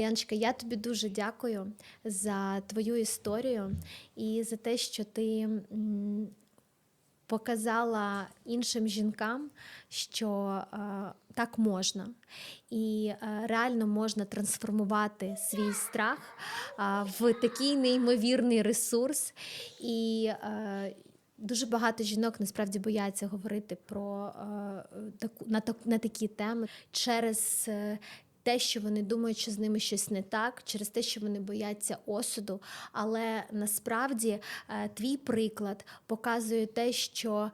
Яночка, я тобі дуже дякую за твою історію і за те, що ти показала іншим жінкам, що е, так можна, і е, реально можна трансформувати свій страх в такий неймовірний ресурс. І е, Дуже багато жінок насправді бояться говорити про на, на такі теми через те, що вони думають, що з ними щось не так, через те, що вони бояться осуду. Але насправді е, твій приклад показує те, що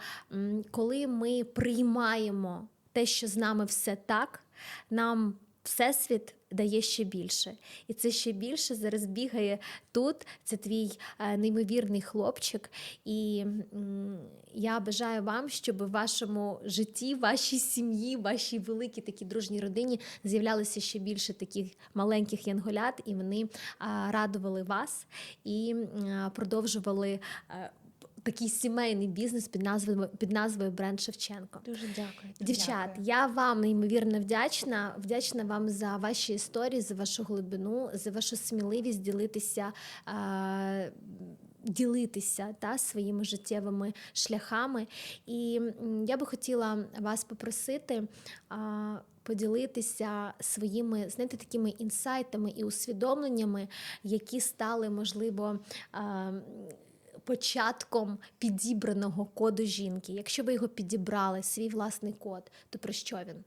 коли ми приймаємо те, що з нами все так, нам Всесвіт дає ще більше. І це ще більше зараз бігає тут. Це твій е, неймовірний хлопчик. І я бажаю вам, щоб в вашому житті, вашій сім'ї, вашій великій такій дружній родині з'являлося ще більше таких маленьких янголят, і вони радували вас і продовжували. Такий сімейний бізнес під назвою під назвою Бренд Шевченко. Дуже дякую. Дівчат, Дякую. я вам неймовірно вдячна. Вдячна вам за ваші історії, за вашу глибину, за вашу сміливість ділитися. Е- Ділитися та своїми життєвими шляхами, і я би хотіла вас попросити а, поділитися своїми знаєте, такими інсайтами і усвідомленнями, які стали можливо. А, початком підібраного коду жінки. Якщо ви його підібрали, свій власний код, то про що він?